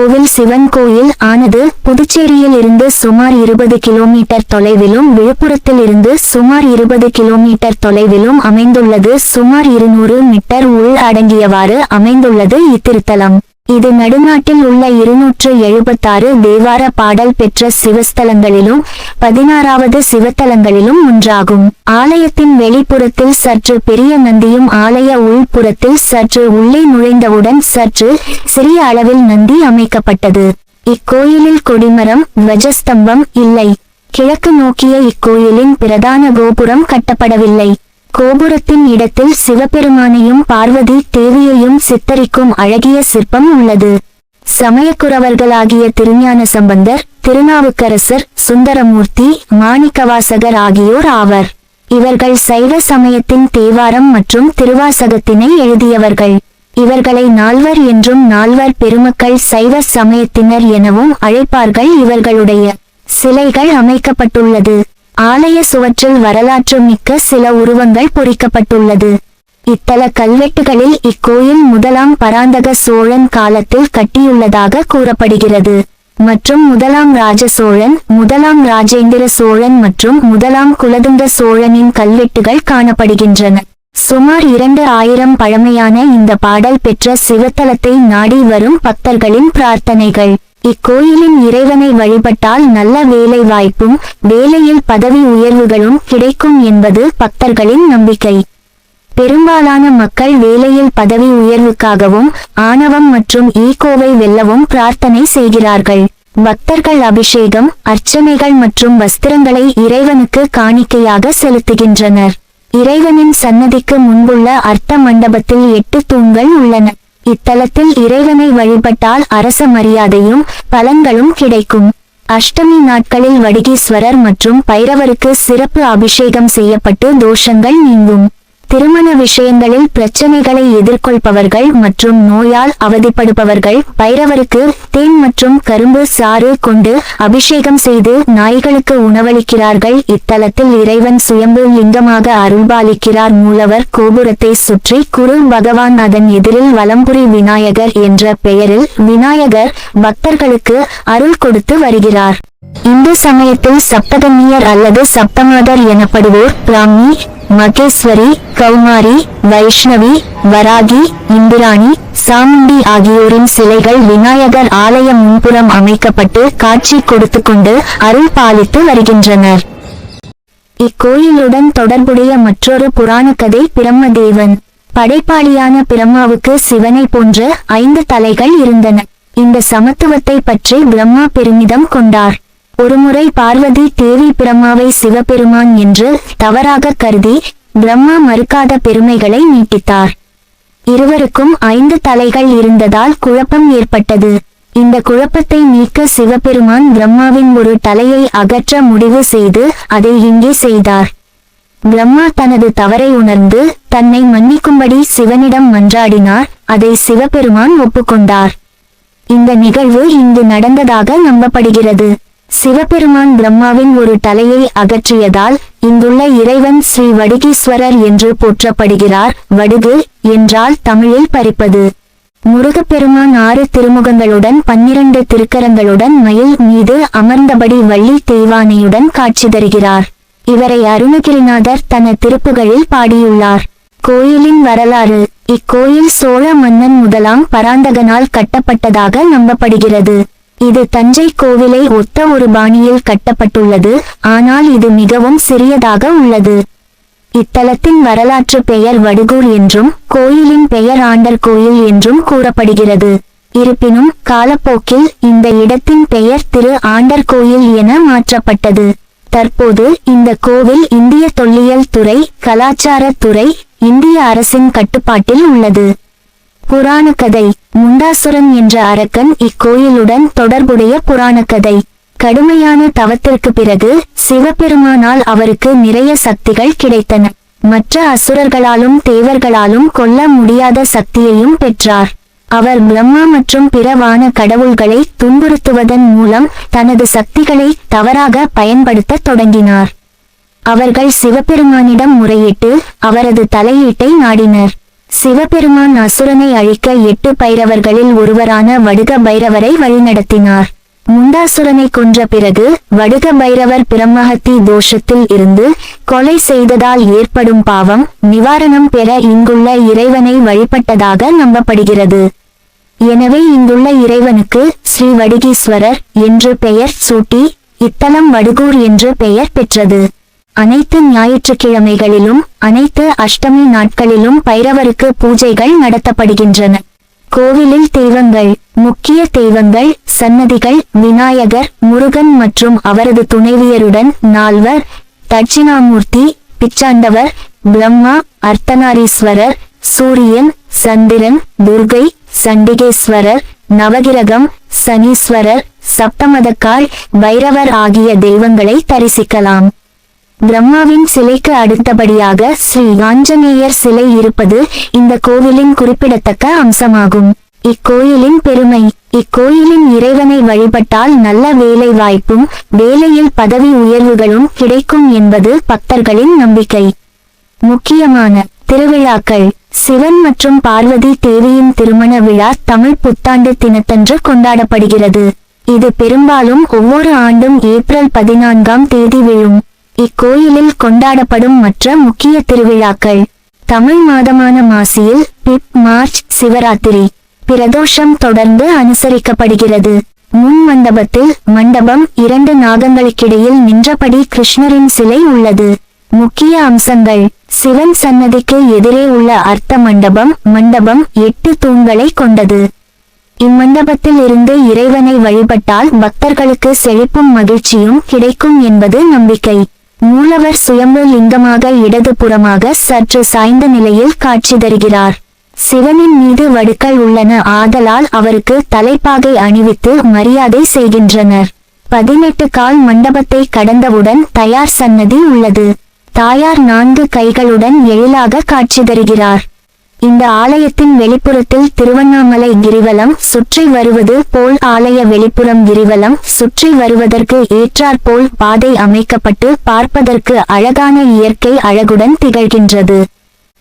கோவில் சிவன் கோயில் ஆனது புதுச்சேரியில் இருந்து சுமார் இருபது கிலோமீட்டர் தொலைவிலும் விழுப்புரத்தில் இருந்து சுமார் இருபது கிலோமீட்டர் தொலைவிலும் அமைந்துள்ளது. சுமார் இருநூறு மீட்டர் உள் அடங்கியவாறு அமைந்துள்ளது இத்திருத்தலம். இது நடுநாட்டில் உள்ள இருநூற்று எழுபத்தாறு தேவார பாடல் பெற்ற சிவஸ்தலங்களிலும் பதினாறாவது சிவத்தலங்களிலும் ஒன்றாகும். ஆலயத்தின் வெளிப்புறத்தில் சற்று பெரிய நந்தியும் ஆலய உள்புறத்தில் சற்று உள்ளே நுழைந்தவுடன் சற்று சிறிய அளவில் நந்தி அமைக்கப்பட்டது. இக்கோயிலில் கொடிமரம் துவஜஸ்தம்பம் இல்லை. கிழக்கு நோக்கிய இக்கோயிலின் பிரதான கோபுரம் கட்டப்படவில்லை. கோபுரத்தின் இடத்தில் சிவபெருமானையும் பார்வதி தேவியையும் சித்தரிக்கும் அழகிய சிற்பம் உள்ளது. சமயக்குறவர்களாகிய திருஞான சம்பந்தர் திருநாவுக்கரசர் சுந்தரமூர்த்தி மாணிக்கவாசகர் ஆகியோர் ஆவர். இவர்கள் சைவ சமயத்தின் தேவாரம் மற்றும் திருவாசகத்தினை எழுதியவர்கள். இவர்களை நால்வர் என்றும் நால்வர் பெருமக்கள் சைவ சமயத்தினர் எனவும் அழைப்பார்கள் இவர்களுடைய சிலைகள் அமைக்கப்பட்டுள்ளது. ஆலய சுவற்றில் வரலாற்று மிக்க சில உருவங்கள் பொறிக்கப்பட்டுள்ளது. இத்தல கல்வெட்டுகளில் இக்கோயில் முதலாம் பராந்தக சோழன் காலத்தில் கட்டியுள்ளதாக கூறப்படுகிறது. மற்றும் முதலாம் ராஜ சோழன் முதலாம் ராஜேந்திர சோழன் மற்றும் முதலாம் குலதுங்க சோழனின் கல்வெட்டுகள் காணப்படுகின்றன. சுமார் இரண்டு ஆயிரம் பழமையான இந்த பாடல் பெற்ற சிவத்தலத்தை நாடி வரும் பக்தர்களின் பிரார்த்தனைகள். இக்கோயிலின் இறைவனை வழிபட்டால் நல்ல வேலை வாய்ப்பும் வேலையில் பதவி உயர்வுகளும் கிடைக்கும் என்பது பக்தர்களின் நம்பிக்கை. பெரும்பாலான மக்கள் வேலையில் பதவி உயர்வுக்காகவும் ஆணவம் மற்றும் ஈகோவை வெல்லவும் பிரார்த்தனை செய்கிறார்கள். பக்தர்கள் அபிஷேகம் அர்ச்சனைகள் மற்றும் வஸ்திரங்களை இறைவனுக்கு காணிக்கையாக செலுத்துகின்றனர். இறைவனின் சன்னதிக்கு முன்புள்ள அர்த்த மண்டபத்தில் எட்டு தூண்கள் உள்ளன. இத்தலத்தில் இறைவனை வழிபட்டால் அரச மரியாதையும் பலன்களும் கிடைக்கும். அஷ்டமி நாட்களில் வடிகீஸ்வரர் மற்றும் பைரவருக்கு சிறப்பு அபிஷேகம் செய்யப்பட்டு தோஷங்கள் நீங்கும். திருமண விஷயங்களில் பிரச்சனைகளை எதிர்கொள்பவர்கள் மற்றும் நோயால் அவதிப்படுபவர்கள் பைரவருக்கு தேன் மற்றும் கரும்பு சாறு கொண்டு அபிஷேகம் செய்து நாய்களுக்கு உணவளிக்கிறார்கள். இத்தலத்தில் இறைவன் சுயம்பு லிங்கமாக அருள்பாலிக்கிறார். மூலவர் கோபுரத்தை சுற்றி குரு பகவான் அதன் எதிரில் வலம்புரி விநாயகர் என்ற பெயரில் விநாயகர் பக்தர்களுக்கு அருள் கொடுத்து வருகிறார். இந்து சமயத்தில் சப்தகமியர் அல்லது சப்தமாதர் எனப்படுவோர் பிராமி மகேஸ்வரி கௌமாரி வைஷ்ணவி வராகி இந்திராணி சாமுண்டி ஆகியோரின் சிலைகள் விநாயகர் ஆலய முன்புறம் அமைக்கப்பட்டு காட்சி கொடுத்து கொண்டு அருள் பாலித்து வருகின்றனர். இக்கோயிலுடன் தொடர்புடைய மற்றொரு புராண கதை பிரம்மதேவன். படைப்பாளியான பிரம்மாவுக்கு சிவனை போன்ற ஐந்து தலைகள் இருந்தன. இந்த சமத்துவத்தை பற்றி பிரம்மா பெருமிதம் கொண்டார். ஒருமுறை பார்வதி தேவி பிரம்மாவை சிவபெருமான் என்று தவறாக கருதி பிரம்மா மறுக்காத பெருமைகளை நீட்டித்தார். இருவருக்கும் ஐந்து தலைகள் இருந்ததால் குழப்பம் ஏற்பட்டது. இந்த குழப்பத்தை நீக்க சிவபெருமான் பிரம்மாவின் ஒரு தலையை அகற்ற முடிவு செய்து அதை இங்கே செய்தார். பிரம்மா தனது தவறை உணர்ந்து தன்னை மன்னிக்கும்படி சிவனிடம் மன்றாடினார். அதை சிவபெருமான் ஒப்புக்கொண்டார். இந்த நிகழ்வு இங்கு நடந்ததாக நம்பப்படுகிறது. சிவபெருமான் பிரம்மாவின் ஒரு தலையை அகற்றியதால் இங்குள்ள இறைவன் ஸ்ரீ வடுகீஸ்வரர் என்று போற்றப்படுகிறார். வடுகு என்றால் தமிழில் பறிப்பது. முருகப்பெருமான் ஆறு திருமுகங்களுடன் பன்னிரண்டு திருக்கரங்களுடன் மயில் மீது அமர்ந்தபடி வள்ளி தெய்வானையுடன் காட்சி தருகிறார். இவரை அருணகிரிநாதர் தன திருப்புகளில் பாடியுள்ளார். கோயிலின் வரலாறு. இக்கோயில் சோழ மன்னன் முதலாம் பராந்தகனால் கட்டப்பட்டதாக நம்பப்படுகிறது. இது தஞ்சை கோவிலை ஒத்த ஒரு பாணியில் கட்டப்பட்டுள்ளது. ஆனால் இது மிகவும் சிறியதாக உள்ளது. இத்தலத்தின் வரலாற்று பெயர் வடுகூர் என்றும் கோயிலின் பெயர் ஆண்டர் கோயில் என்றும் கூறப்படுகிறது. இருப்பினும் காலப்போக்கில் இந்த இடத்தின் பெயர் திரு ஆண்டர் கோயில் என மாற்றப்பட்டது. தற்போது இந்த கோவில் இந்திய தொல்லியல் துறை கலாச்சாரத் துறை இந்திய அரசின் கட்டுப்பாட்டில் உள்ளது. புராண கதை முண்டாசுரன் என்ற அரக்கன் இக்கோயிலுடன் தொடர்புடைய புராண கதை கடுமையான தவத்திற்கு பிறகு சிவபெருமானால் அவருக்கு நிறைய சக்திகள் கிடைத்தன. மற்ற அசுரர்களாலும் தேவர்களாலும் கொல்ல முடியாத சக்தியையும் பெற்றார். அவர் பிரம்மா மற்றும் பிற வான கடவுள்களை துன்புறுத்துவதன் மூலம் தனது சக்திகளை தவறாக பயன்படுத்த தொடங்கினார். அவர்கள் சிவபெருமானிடம் முறையிட்டு அவரது தலையீட்டை நாடினர். சிவபெருமான் அசுரனை அழிக்க எட்டு பைரவர்களில் ஒருவரான வடுக பைரவரை வழிநடத்தினார். முண்டாசுரனை கொன்ற பிறகு வடுக பைரவர் பிரம்மஹத்தி தோஷத்தில் இருந்து கொலை செய்ததால் ஏற்படும் பாவம் நிவாரணம் பெற இங்குள்ள இறைவனை வழிபட்டதாக நம்பப்படுகிறது. எனவே இங்குள்ள இறைவனுக்கு ஸ்ரீ வடுகீஸ்வரர் என்று பெயர் சூட்டி இத்தலம் வடுகூர் என்று பெயர் பெற்றது. அனைத்து ஞாயிற்றுக்கிழமைகளிலும் அனைத்து அஷ்டமி நாட்களிலும் பைரவருக்கு பூஜைகள் நடத்தப்படுகின்றன. கோவிலில் தெய்வங்கள் முக்கிய தெய்வங்கள் சன்னதிகள் விநாயகர் முருகன் மற்றும் அவரது துணைவியருடன் நால்வர் தட்சிணாமூர்த்தி பிச்சாண்டவர் பிரம்மா அர்த்தநாரீஸ்வரர் சூரியன் சந்திரன் துர்கை சண்டிகேஸ்வரர் நவகிரகம் சனீஸ்வரர் சப்தமதக்காள் பைரவர் ஆகிய தெய்வங்களை தரிசிக்கலாம். பிரம்மாவின் சிலைக்கு அடுத்தபடியாக ஸ்ரீ ஆஞ்சநேயர் சிலை இருப்பது இந்த கோவிலின் குறிப்பிடத்தக்க அம்சமாகும். இக்கோயிலின் பெருமை இக்கோயிலின் இறைவனை வழிபட்டால் நல்ல வேலை வாய்ப்பும் வேலையில் பதவி உயர்வுகளும் கிடைக்கும் என்பது பக்தர்களின் நம்பிக்கை. முக்கியமான திருவிழாக்கள் சிவன் மற்றும் பார்வதி தேவியின் திருமண விழா தமிழ் புத்தாண்டு தினத்தன்று கொண்டாடப்படுகிறது. இது பெரும்பாலும் ஒவ்வொரு ஆண்டும் ஏப்ரல் பதினான்காம் தேதி விழும். இக்கோயிலில் கொண்டாடப்படும் மற்ற முக்கிய திருவிழாக்கள் தமிழ் மாதமான மாசியில் பிப் மார்ச் சிவராத்திரி. பிரதோஷம் தொடர்ந்து அனுசரிக்கப்படுகிறது. முன் மண்டபத்தில் மண்டபம் இரண்டு நாகங்களுக்கிடையில் நின்றபடி கிருஷ்ணரின் சிலை உள்ளது. முக்கிய அம்சங்கள். சிவன் சன்னதிக்கு எதிரே உள்ள அர்த்த மண்டபம் மண்டபம் எட்டு தூண்களை கொண்டது. இம்மண்டபத்தில் இருந்து இறைவனை வழிபட்டால் பக்தர்களுக்கு செழிப்பும் மகிழ்ச்சியும் கிடைக்கும் என்பது நம்பிக்கை. மூலவர் சுயம்பு லிங்கமாக இடதுபுறமாக சற்று சாய்ந்த நிலையில் காட்சி தருகிறார். சிவனின் மீது வடுக்கள் உள்ளன. ஆதலால் அவருக்கு தலைப்பாகை அணிவித்து மரியாதை செய்கின்றனர். பதினெட்டு கால் மண்டபத்தை கடந்தவுடன் தயார் சன்னதி உள்ளது. தாயார் நான்கு கைகளுடன் எழிலாக காட்சி தருகிறார். இந்த ஆலயத்தின் வெளிப்புறத்தில் திருவண்ணாமலை கிரிவலம் சுற்றி வருவது போல் ஆலய வெளிப்புறம் கிரிவலம் சுற்றி வருவதற்கு ஏற்றாற்போல் பாதை அமைக்கப்பட்டு பார்ப்பதற்கு அழகான இயற்கை அழகுடன் திகழ்கின்றது.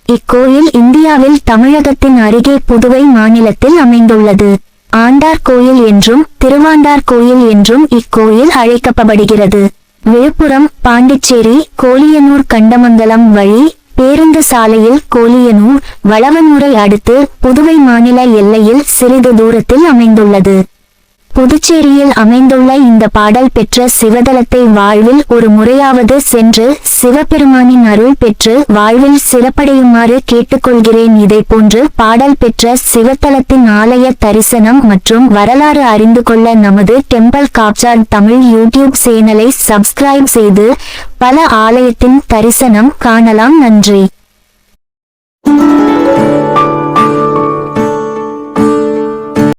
இக்கோயில் இந்தியாவில் தமிழகத்தின் அருகே புதுவை மாநிலத்தில் அமைந்துள்ளது. ஆண்டார் கோயில் என்றும் திருவாண்டார் கோயில் என்றும் இக்கோயில் அழைக்கப்படுகிறது. விழுப்புரம் பாண்டிச்சேரி கோலியனூர் கண்டமங்கலம் வழி பேருந்து சாலையில் கோலியனூர் வளவனூரை அடுத்து புதுவை மாநில எல்லையில் சிறிது தூரத்தில் அமைந்துள்ளது. புதுச்சேரியில் அமைந்துள்ள இந்த பாடல் பெற்ற சிவதலத்தை வாழ்வில் ஒரு முறையாவது சென்று சிவபெருமானின் அருள் பெற்று வாழ்வில் சிறப்படையுமாறு கேட்டுக்கொள்கிறேன். இதை போன்று பாடல் பெற்ற சிவத்தலத்தின் ஆலய தரிசனம் மற்றும் வரலாறு அறிந்து கொள்ள நமது டெம்பிள் காப்சார் தமிழ் யூடியூப் சேனலை சப்ஸ்கிரைப் செய்து பல ஆலயத்தின் தரிசனம் காணலாம். நன்றி.